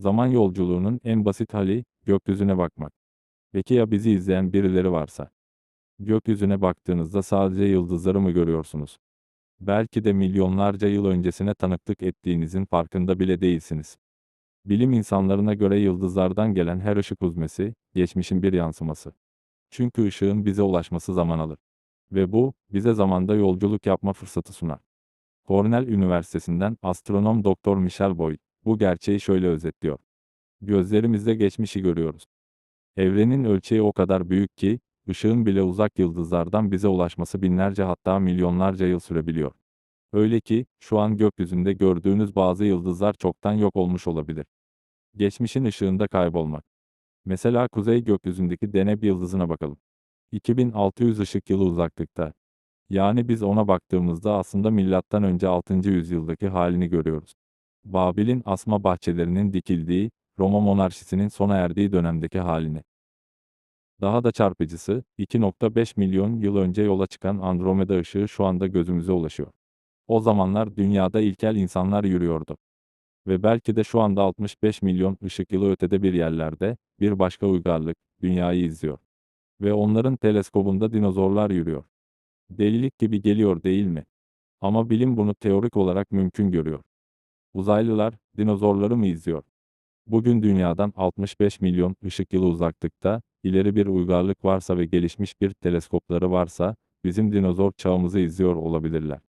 Zaman yolculuğunun en basit hali, gökyüzüne bakmak. Peki ya bizi izleyen birileri varsa? Gökyüzüne baktığınızda sadece yıldızları mı görüyorsunuz? Belki de milyonlarca yıl öncesine tanıklık ettiğinizin farkında bile değilsiniz. Bilim insanlarına göre yıldızlardan gelen her ışık huzmesi, geçmişin bir yansıması. Çünkü ışığın bize ulaşması zaman alır. Ve bu, bize zamanda yolculuk yapma fırsatı sunar. Cornell Üniversitesi'nden astronom Dr. Michel Boyd, bu gerçeği şöyle özetliyor. Gözlerimizle geçmişi görüyoruz. Evrenin ölçeği o kadar büyük ki, ışığın bile uzak yıldızlardan bize ulaşması binlerce hatta milyonlarca yıl sürebiliyor. Öyle ki, şu an gökyüzünde gördüğünüz bazı yıldızlar çoktan yok olmuş olabilir. Geçmişin ışığında kaybolmak. Mesela kuzey gökyüzündeki Deneb yıldızına bakalım. 2600 ışık yılı uzaklıkta. Yani biz ona baktığımızda aslında milattan önce 6. yüzyıldaki halini görüyoruz. Babil'in asma bahçelerinin dikildiği, Roma monarşisinin sona erdiği dönemdeki halini. Daha da çarpıcısı, 2.5 milyon yıl önce yola çıkan Andromeda ışığı şu anda gözümüze ulaşıyor. O zamanlar dünyada ilkel insanlar yürüyordu. Ve belki de şu anda 65 milyon ışık yılı ötede bir yerlerde, bir başka uygarlık, dünyayı izliyor. Ve onların teleskobunda dinozorlar yürüyor. Delilik gibi geliyor değil mi? Ama bilim bunu teorik olarak mümkün görüyor. Uzaylılar, dinozorları mı izliyor? Bugün dünyadan 65 milyon ışık yılı uzaklıkta, ileri bir uygarlık varsa ve gelişmiş bir teleskopları varsa, bizim dinozor çağımızı izliyor olabilirler.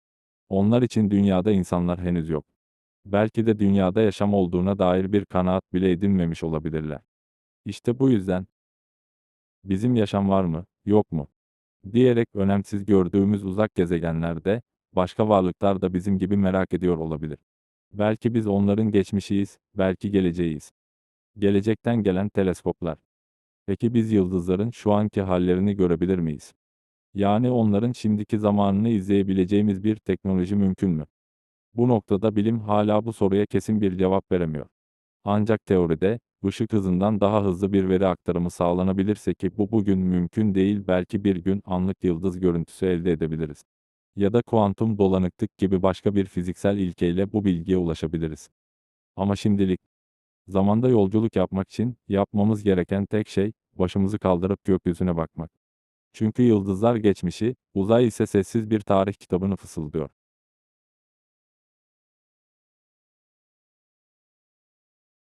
Onlar için dünyada insanlar henüz yok. Belki de dünyada yaşam olduğuna dair bir kanaat bile edinmemiş olabilirler. İşte bu yüzden, bizim yaşam var mı, yok mu? diyerek önemsiz gördüğümüz uzak gezegenlerde, başka varlıklar da bizim gibi merak ediyor olabilir. Belki biz onların geçmişiyiz, belki geleceğiyiz. Gelecekten gelen teleskoplar. Peki biz yıldızların şu anki hallerini görebilir miyiz? Yani onların şimdiki zamanını izleyebileceğimiz bir teknoloji mümkün mü? Bu noktada bilim hala bu soruya kesin bir cevap veremiyor. Ancak teoride, ışık hızından daha hızlı bir veri aktarımı sağlanabilirse ki bu bugün mümkün değil belki bir gün anlık yıldız görüntüsü elde edebiliriz. Ya da kuantum dolanıklık gibi başka bir fiziksel ilkeyle bu bilgiye ulaşabiliriz. Ama şimdilik, zamanda yolculuk yapmak için yapmamız gereken tek şey, başımızı kaldırıp gökyüzüne bakmak. Çünkü yıldızlar geçmişi, uzay ise sessiz bir tarih kitabını fısıldıyor.